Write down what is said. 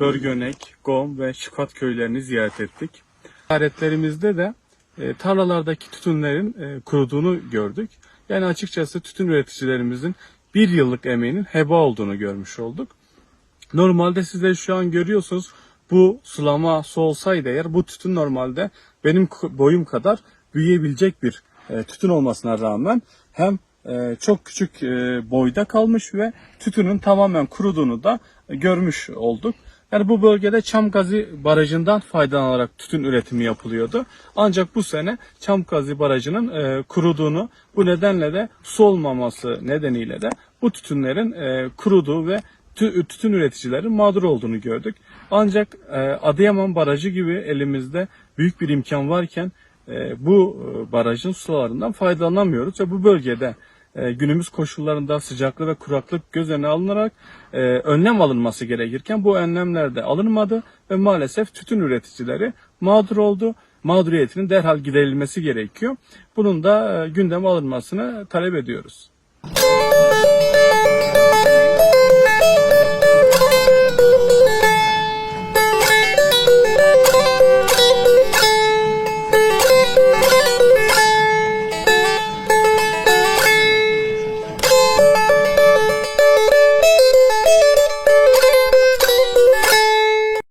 Börgönek, Gom ve Şıkat köylerini ziyaret ettik. Ziyaretlerimizde de e, tarlalardaki tütünlerin e, kuruduğunu gördük. Yani açıkçası tütün üreticilerimizin bir yıllık emeğinin heba olduğunu görmüş olduk. Normalde sizler şu an görüyorsunuz bu sulama su olsaydı eğer bu tütün normalde benim boyum kadar büyüyebilecek bir e, tütün olmasına rağmen hem çok küçük e, boyda kalmış ve tütünün tamamen kuruduğunu da görmüş olduk. Yani bu bölgede Çamgazi Barajı'ndan faydalanarak tütün üretimi yapılıyordu. Ancak bu sene Çamgazi Barajı'nın e, kuruduğunu bu nedenle de su olmaması nedeniyle de bu tütünlerin e, kuruduğu ve tü- tütün üreticilerin mağdur olduğunu gördük. Ancak Adıyaman Barajı gibi elimizde büyük bir imkan varken bu barajın sularından faydalanamıyoruz ve bu bölgede e, günümüz koşullarında sıcaklık ve kuraklık göz önüne alınarak e, önlem alınması gerekirken bu önlemler de alınmadı ve maalesef tütün üreticileri mağdur oldu. Mağduriyetinin derhal giderilmesi gerekiyor. Bunun da e, gündeme alınmasını talep ediyoruz.